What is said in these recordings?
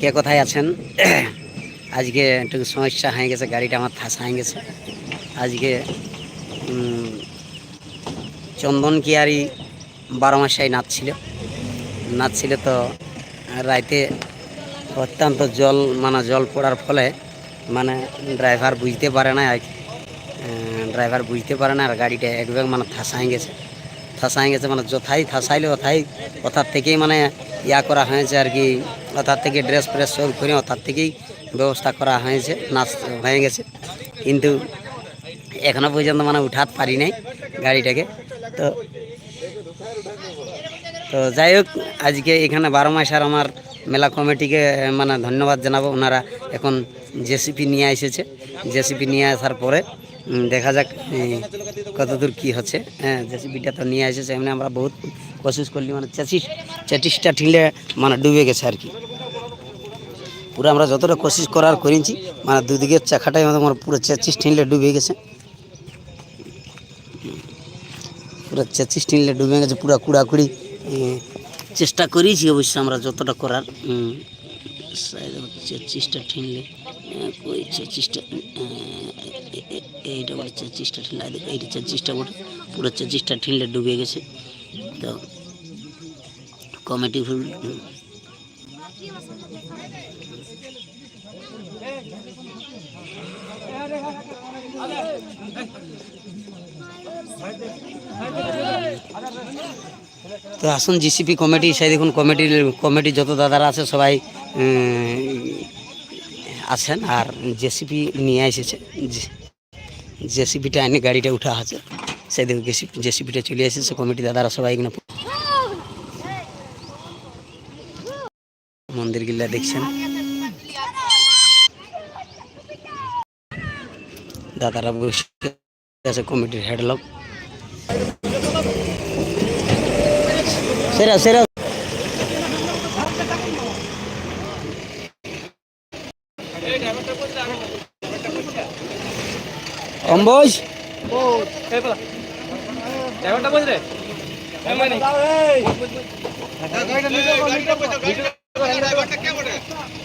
কে কোথায় আছেন? আজকে একটু সমস্যা হয়ে গেছে, গাড়িটা আমার ফাঁসা হয়ে গেছে। আজকে চন্দন কিয়ারি বারো মাসায় নাচছিল। নাচছিল তো রাইতে অত্যন্ত জল মানে জল পড়ার ফলে মানে ড্রাইভার বুঝতে পারে না আর। ড্রাইভার বুঝতে পারে না আর গাড়িটা একবার মানে ফাঁসাই গেছে। ফাঁসাই গেছে মানে যথাই ফাঁসাইলে অথাই ওথার থেকেই মানে ইয়া করা হয়েছে আর কি। ওথার থেকে ড্রেস ফ্রেস সব করে ওথার থেকেই ব্যবস্থা করা হয়েছে, নাচ হয়ে গেছে। কিন্তু এখনও পর্যন্ত মানে উঠাতে পারি নাই গাড়িটাকে। তো তো যাই হোক, আজকে এখানে বারো মাস আর আমার মেলা কমিটিকে মানে ধন্যবাদ জানাব। ওনারা এখন জেসিপি নিয়ে এসেছে। জেসিপি নিয়ে আসার পরে দেখা যাক কতদূর কি হচ্ছে। হ্যাঁ জেসিপিটা তো নিয়ে এসেছে। এমনি আমরা বহুত কোশিশ করলি মানে চেচিস চেটিসটা ঠিলে মানে ডুবে গেছে আর কি। পুরো আমরা যতটা কোশিশ করার করেছি মানে দুদিকের চাকাটাই আমাদের মানে পুরো চেচিস ঠিনলে ডুবে গেছে। পুরো চেচিস ঠিনলে ডুবে গেছে, পুরো কুড়াকুড়ি চেষ্টা করেছি অবশ্য আমরা যতটা করার। চেচিসটা ঠিনলে চেচিসটা এইটা বলে চেচিসটা ঠিনলে এই দেখো, এইটা চেচিসটা বটে পুরো চেচিসটা ঠিনলে ডুবে গেছে। তো কমিটি ফুল। তো আসুন জিসিপি কমিটি সেই দেখুন কমিটির কমিটি যত দাদারা আছে সবাই আছেন আর জেসিপি নিয়ে এসেছে। জেসিপিটা এনে গাড়িটা উঠা আছে। সেই দেখুন জেসিপিটা চলে এসেছে কমিটি দাদারা সবাই মন্দির গিল্লা দেখছেন। দাদারা বসে কমিটির হেড লোক সেরা সেরা। অম্বুজ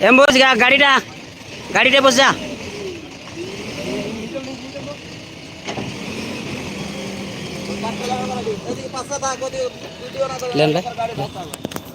এম্বুজ গাড়িটা গাড়িটা বসে যা। লেন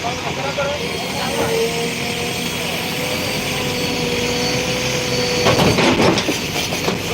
Thank you.